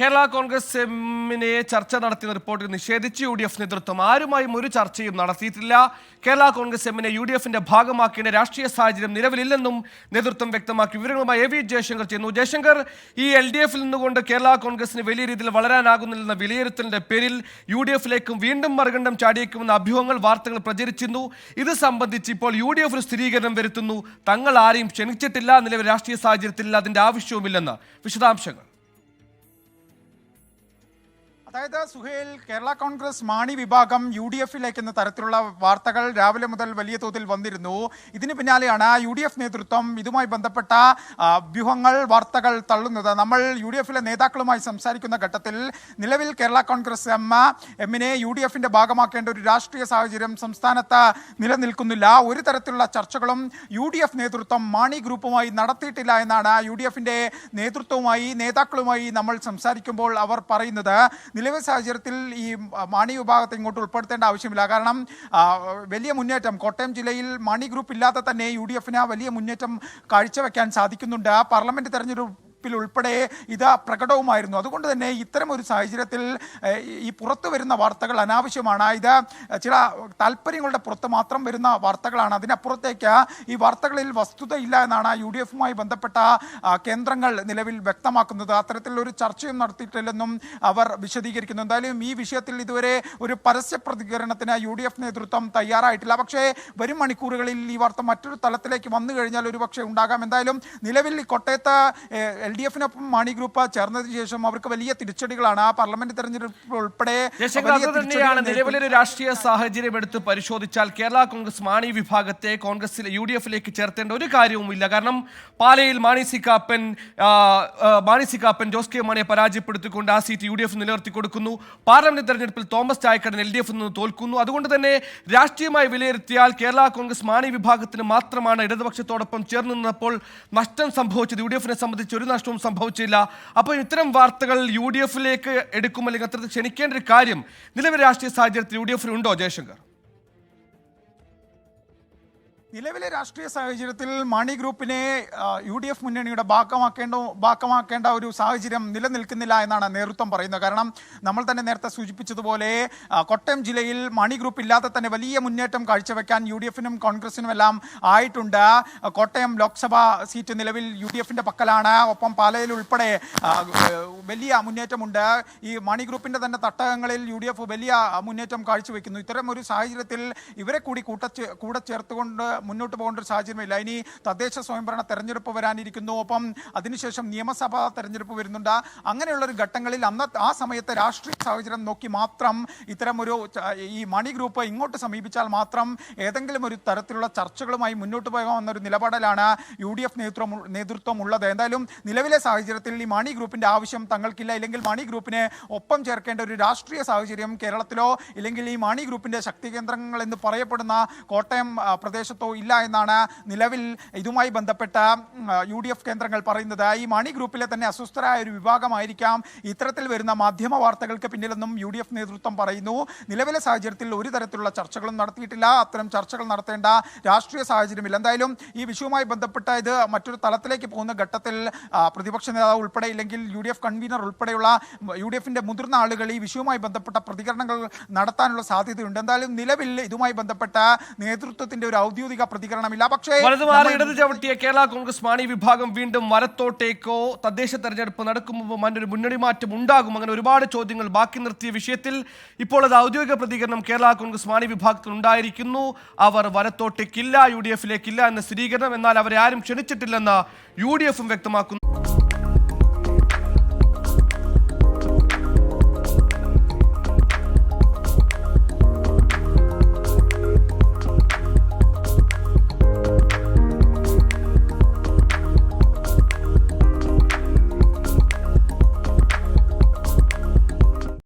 കേരള കോൺഗ്രസ് എമ്മിനെ ചർച്ച നടത്തിയ റിപ്പോർട്ടിൽ നിഷേധിച്ച് യു ഡി എഫ് നേതൃത്വം ആരുമായും ഒരു ചർച്ചയും നടത്തിയിട്ടില്ല. കേരള കോൺഗ്രസ് എമ്മിനെ യു ഡി എഫിന്റെ ഭാഗമാക്കേണ്ട രാഷ്ട്രീയ സാഹചര്യം നിലവിലില്ലെന്നും നേതൃത്വം വ്യക്തമാക്കി. വിവരങ്ങളുമായി എ വി ജയശങ്കർ ചെയ്യുന്നു. ജയശങ്കർ ഈ എൽ ഡി എഫിൽ നിന്നുകൊണ്ട് കേരള കോൺഗ്രസിന് വലിയ രീതിയിൽ വളരാനാകുന്നില്ലെന്ന വിലയിരുത്തലിന്റെ പേരിൽ യു ഡി എഫിലേക്കും വീണ്ടും മറുകണ്ഠം ചാടിയേക്കുമെന്ന അഭ്യൂഹങ്ങൾ വാർത്തകൾ പ്രചരിച്ചിരുന്നു. ഇത് സംബന്ധിച്ച് ഇപ്പോൾ യു ഡി എഫ് സ്ഥിരീകരണം വരുത്തുന്നു. തങ്ങൾ ആരെയും ക്ഷണിച്ചിട്ടില്ല. നിലവിൽ രാഷ്ട്രീയ സാഹചര്യത്തിൽ അതിന്റെ ആവശ്യവുമില്ലെന്ന് വിശദാംശങ്ങൾ. അതായത് സുഹേൽ കേരള കോൺഗ്രസ് മാണി വിഭാഗം യു ഡി എഫിലേക്ക് എന്ന തരത്തിലുള്ള വാർത്തകൾ രാവിലെ മുതൽ വലിയ തോതിൽ വന്നിരുന്നു. ഇതിന് പിന്നാലെയാണ് യു ഡി എഫ് നേതൃത്വം ഇതുമായി ബന്ധപ്പെട്ട വ്യൂഹങ്ങൾ വാർത്തകൾ തള്ളുന്നത്. നമ്മൾ യു ഡി എഫിലെ നേതാക്കളുമായി സംസാരിക്കുന്ന ഘട്ടത്തിൽ നിലവിൽ കേരള കോൺഗ്രസ് എം എമ്മിനെ യു ഡി എഫിന്റെ ഭാഗമാക്കേണ്ട ഒരു രാഷ്ട്രീയ സാഹചര്യം സംസ്ഥാനത്ത് നിലനിൽക്കുന്നില്ല. ഒരു തരത്തിലുള്ള ചർച്ചകളും യു ഡി എഫ് നേതൃത്വം മാണി ഗ്രൂപ്പുമായി നടത്തിയിട്ടില്ല എന്നാണ് യു ഡി എഫിന്റെ നേതൃത്വവുമായി നേതാക്കളുമായി നമ്മൾ സംസാരിക്കുമ്പോൾ അവർ പറയുന്നത്. നിലവിലെ സാഹചര്യത്തിൽ ഈ മണി വിഭാഗത്തെ ഇങ്ങോട്ട് ഉൾപ്പെടുത്തേണ്ട ആവശ്യമില്ല. കാരണം വലിയ മുന്നേറ്റം കോട്ടയം ജില്ലയിൽ മണി ഗ്രൂപ്പ് ഇല്ലാതെ തന്നെ യു ഡി എഫിന് വലിയ മുന്നേറ്റം കാഴ്ചവെക്കാൻ സാധിക്കുന്നുണ്ട്. പാർലമെന്റ് തെരഞ്ഞെടുപ്പ് ഉൾപ്പെടെ ഇത് പ്രകടവുമായിരുന്നു. അതുകൊണ്ട് തന്നെ ഇത്തരം ഒരു സാഹചര്യത്തിൽ ഈ പുറത്തു വരുന്ന വാർത്തകൾ അനാവശ്യമാണ്. ഇത് ചില താല്പര്യങ്ങളുടെ പുറത്ത് മാത്രം വരുന്ന വാർത്തകളാണ്. അതിനപ്പുറത്തേക്ക് ഈ വാർത്തകളിൽ വസ്തുതയില്ല എന്നാണ് യു ഡി എഫുമായി ബന്ധപ്പെട്ട കേന്ദ്രങ്ങൾ നിലവിൽ വ്യക്തമാക്കുന്നത്. അത്തരത്തിലൊരു ചർച്ചയും നടത്തിയിട്ടില്ലെന്നും അവർ വിശദീകരിക്കുന്നു. എന്തായാലും ഈ വിഷയത്തിൽ ഇതുവരെ ഒരു പരസ്യ പ്രതികരണത്തിന് യു ഡി എഫ് നേതൃത്വം തയ്യാറായിട്ടില്ല. പക്ഷേ വരും മണിക്കൂറുകളിൽ ഈ വാർത്ത മറ്റൊരു തലത്തിലേക്ക് വന്നു കഴിഞ്ഞാൽ ഒരു പക്ഷേ ഉണ്ടാകാം. എന്തായാലും നിലവിൽ കോട്ടയത്ത് എൽ ഡി എഫിനൊപ്പം മാണി ഗ്രൂപ്പ് ചേർന്നതിന് ശേഷം അവർക്ക് വലിയ തിരിച്ചടികളാണ്. ആ പാർലമെന്റ് തെരഞ്ഞെടുപ്പ് ഉൾപ്പെടെ തന്നെയാണ് നിലവിലൊരു രാഷ്ട്രീയ സാഹചര്യം എടുത്ത് പരിശോധിച്ചാൽ കേരള കോൺഗ്രസ് മാണി വിഭാഗത്തെ കോൺഗ്രസിൽ യു ഡി എഫിലേക്ക് ചേർത്തേണ്ട ഒരു കാര്യവുമില്ല കാരണം പാലയിൽ Mani C Kappan Mani C Kappan Jose K മാണിയെ പരാജയപ്പെടുത്തിക്കൊണ്ട് ആ സീറ്റ് യു ഡി എഫ് നിലനിർത്തി കൊടുക്കുന്നു. പാർലമെന്റ് തെരഞ്ഞെടുപ്പിൽ തോമസ് ചായക്കടൻ എൽ ഡി എഫിൽ നിന്ന് തോൽക്കുന്നു. അതുകൊണ്ട് തന്നെ രാഷ്ട്രീയമായി വിലയിരുത്തിയാൽ കേരള കോൺഗ്രസ് മാണി വിഭാഗത്തിന് മാത്രമാണ് ഇടതുപക്ഷത്തോടൊപ്പം ചേർന്ന് നിന്നപ്പോൾ നഷ്ടം സംഭവിച്ചത് യു ഡി എഫിനെ സംബന്ധിച്ച് ഒരു നഷ്ടവും സംഭവിച്ചില്ല. അപ്പോൾ ഇത്തരം വാർത്തകൾ യു ഡി എഫിലേക്ക് എടുക്കും അല്ലെങ്കിൽ അത്തരത്തിൽ ക്ഷണിക്കേണ്ട ഒരു കാര്യം നിലവിലെ രാഷ്ട്രീയ സാഹചര്യത്തിൽ യു ഡി എഫിലുണ്ടോ ജയശങ്കർ? നിലവിലെ രാഷ്ട്രീയ സാഹചര്യത്തിൽ മണി ഗ്രൂപ്പിനെ യു ഡി എഫ് മുന്നണിയുടെ ഭാഗമാക്കേണ്ട ഭാഗമാക്കേണ്ട ഒരു സാഹചര്യം നിലനിൽക്കുന്നില്ല എന്നാണ് നേതൃത്വം പറയുന്നത്. കാരണം നമ്മൾ തന്നെ നേരത്തെ സൂചിപ്പിച്ചതുപോലെ കോട്ടയം ജില്ലയിൽ മണി ഗ്രൂപ്പ് ഇല്ലാതെ തന്നെ വലിയ മുന്നേറ്റം കാഴ്ചവെക്കാൻ യു ഡി എഫിനും കോൺഗ്രസിനും എല്ലാം ആയിട്ടുണ്ട്. കോട്ടയം ലോക്സഭാ സീറ്റ് നിലവിൽ യു ഡി എഫിന്റെ പക്കലാണ്. ഒപ്പം പാലയിൽ ഉൾപ്പെടെ വലിയ മുന്നേറ്റമുണ്ട്. ഈ മണി ഗ്രൂപ്പിന്റെ തന്നെ തട്ടകങ്ങളിൽ യു ഡി എഫ് വലിയ മുന്നേറ്റം കാഴ്ചവെക്കുന്നു. ഇത്തരം ഒരു സാഹചര്യത്തിൽ ഇവരെ കൂടി കൂട്ട കൂടെ ചേർത്തുകൊണ്ട് മുന്നോട്ട് പോകേണ്ട ഒരു സാഹചര്യമില്ല. ഇനി തദ്ദേശ സ്വയംഭരണ തെരഞ്ഞെടുപ്പ് വരാനിരിക്കുന്നു. ഒപ്പം അതിനുശേഷം നിയമസഭാ തെരഞ്ഞെടുപ്പ് വരുന്നുണ്ട്. അങ്ങനെയുള്ള ഒരു ഘട്ടങ്ങളിൽ അന്ന ആ സമയത്തെ രാഷ്ട്രീയ സാഹചര്യം നോക്കി മാത്രം ഇത്തരമൊരു ഈ മണി ഗ്രൂപ്പ് ഇങ്ങോട്ട് സമീപിച്ചാൽ മാത്രം ഏതെങ്കിലും ഒരു തരത്തിലുള്ള ചർച്ചകളുമായി മുന്നോട്ട് പോകാമെന്നൊരു നിലപാടിലാണ് യു ഡി എഫ് നേതൃത്വം നേതൃത്വം ഉള്ളത് എന്തായാലും നിലവിലെ സാഹചര്യത്തിൽ ഈ മണി ഗ്രൂപ്പിന്റെ ആവശ്യം തങ്ങൾക്കില്ല. ഇല്ലെങ്കിൽ മണി ഗ്രൂപ്പിനെ ഒപ്പം ചേർക്കേണ്ട ഒരു രാഷ്ട്രീയ സാഹചര്യം കേരളത്തിലോ ഇല്ലെങ്കിൽ ഈ മണി ഗ്രൂപ്പിന്റെ ശക്തി കേന്ദ്രങ്ങൾ എന്ന് പറയപ്പെടുന്ന കോട്ടയം ആ, പ്രദേശത്തോ ഇല്ല എന്നാണ് നിലവിൽ ഇതുമായി ബന്ധപ്പെട്ട യു ഡി എഫ് കേന്ദ്രങ്ങൾ പറയുന്നത്. ഈ മണി ഗ്രൂപ്പിലെ തന്നെ അസ്വസ്ഥരായ ഒരു വിഭാഗമായിരിക്കാം. ഇത്തരത്തിൽ വരുന്ന മാധ്യമ വാർത്തകൾക്ക് പിന്നിലെന്നും യു ഡി എഫ് നേതൃത്വം പറയുന്നു. നിലവിലെ സാഹചര്യത്തിൽ ഒരു തരത്തിലുള്ള ചർച്ചകളും നടത്തിയിട്ടില്ല. അത്തരം ചർച്ചകൾ നടത്തേണ്ട രാഷ്ട്രീയ സാഹചര്യമില്ല. എന്തായാലും ഈ വിഷയവുമായി ബന്ധപ്പെട്ട ഇത് മറ്റൊരു തലത്തിലേക്ക് പോകുന്ന ഘട്ടത്തിൽ പ്രതിപക്ഷ നേതാവ് ഉൾപ്പെടെ ഇല്ലെങ്കിൽ യു ഡി എഫ് കൺവീനർ ഉൾപ്പെടെയുള്ള യു ഡി എഫിന്റെ മുതിർന്ന ആളുകൾ ഈ വിഷയവുമായി ബന്ധപ്പെട്ട പ്രതികരണങ്ങൾ നടത്താനുള്ള സാധ്യതയുണ്ട്. എന്തായാലും നിലവിൽ ഇതുമായി ബന്ധപ്പെട്ട നേതൃത്വത്തിന്റെ ഒരു ഔദ്യോഗിക പ്രതികരണമില്ല. പക്ഷേ ഇടത് ചവിട്ടിയ കേരള കോൺഗ്രസ് മാണി വിഭാഗം വീണ്ടും വരത്തോട്ടേക്കോ തദ്ദേശ തെരഞ്ഞെടുപ്പ് നടക്കും മുമ്പ് മറ്റൊരു മുന്നണി മാറ്റം ഉണ്ടാകും. അങ്ങനെ ഒരുപാട് ചോദ്യങ്ങൾ ബാക്കി നിർത്തിയ വിഷയത്തിൽ ഇപ്പോൾ അത് ഔദ്യോഗിക പ്രതികരണം കേരള കോൺഗ്രസ് മാണി വിഭാഗത്തിൽ ഉണ്ടായിരിക്കുന്നു. അവർ വലത്തോട്ടേക്കില്ല യു ഡി എഫിലേക്കില്ല എന്ന സ്ഥിരീകരണം എന്നാൽ അവരെ ആരും ക്ഷണിച്ചിട്ടില്ലെന്ന് യു ഡി എഫും വ്യക്തമാക്കുന്നു.